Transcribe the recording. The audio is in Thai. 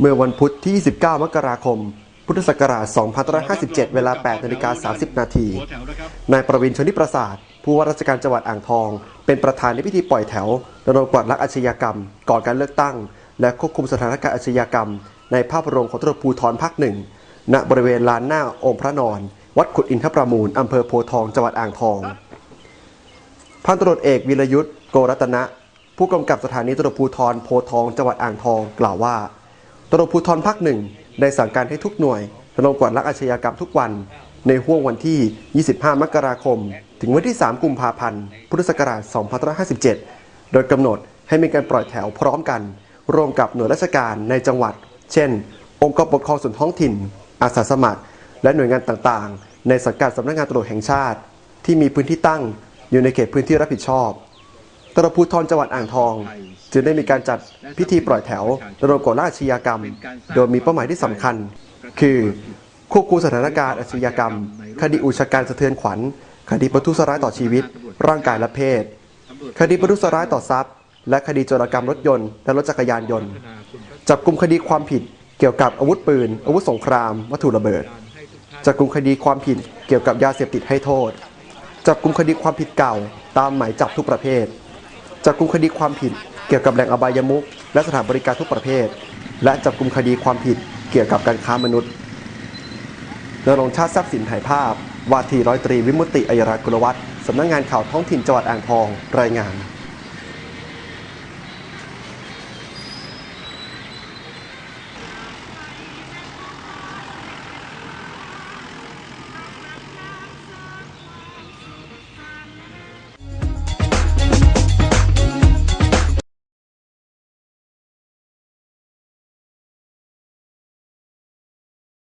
เมื่อวันพุธที่ 29 มกราคม พุทธศักราช 2557 เวลา 8นาฬิกา30 นาที นายประวินชนิประสาท ผู้ว่าราชการจังหวัดอ่างทอง เป็นประธานในพิธีปล่อยแถวระดมกวาดล้างอาชญากรรม ก่อนการเลือกตั้ง และควบคุมสถานการณ์อาชญากรรม ในภาพรวมของตำรวจภูธรภาคหนึ่ง ณ บริเวณลานหน้าองค์พระนอน วัดขุดอินทประมูลอำเภอโพทอง จังหวัดอ่างทอง พันตำรวจเอกวีรยุทธ์โกรัตนะ ผู้กำกับสถานีตำรวจภูธรโพทอง จังหวัดอ่างทอง กล่าวว่า ตำรวจภูธรภาคหนึ่งได้สั่งการให้ทุกหน่วยระดมกวาดล้างอาชญากรรมทุกวัน ในห่วงวันที่ 25 มกราคม ถึงวันที่ 3 กุมภาพันธ์ พุทธศักราช 2557 โดยกำหนดให้มีการปล่อยแถวพร้อมกัน ร่วมกับหน่วยราชการในจังหวัด เช่น องค์กรปกครองส่วนท้องถิ่น อาสาสมัคร และหน่วยงานต่างๆ ในสังกัดสำนักงานตำรวจแห่งชาติ ที่มีพื้นที่ตั้งอยู่ในเขตพื้นที่รับผิดชอบ ตรวจภูธรจังหวัดอ่างทอง จึงได้มีการจัดพิธีปล่อยแถวระดมกวาดล้าอาชญากรรม โดยมีเป้าหมายที่สำคัญ คือควบคุมสถานการณ์อาชญากรรม คดีอุชการสะเทือนขวัญ คดีประทุษร้ายต่อชีวิต ร่างกายและเพศ คดีประทุษร้ายต่อทรัพย์ และคดีโจรกรรมรถยนต์และรถจักรยานยนต์ จับกลุ่มคดีความผิดเกี่ยวกับอาวุธปืน อาวุธสงคราม วัตถุระเบิด จับกลุ่มคดีความผิดเกี่ยวกับยาเสพติดให้โทษ จับกลุ่มคดีความผิดเก่า ตามหมายจับทุกประเภท จับกลุ่มคดีความผิดเกี่ยวกับแหล่งอบายมุกและสถานบริการทุกประเภท และจับกลุ่มคดีความผิดเกี่ยวกับการค้ามนุษย์นรงชาติทรัพย์สินถ่ายภาพ วาทีร้อยตรีวิมุตติอัยรากุลวัฒน์สำนักงานข่าวท้องถิ่นจังหวัดอ่างทอง รายงาน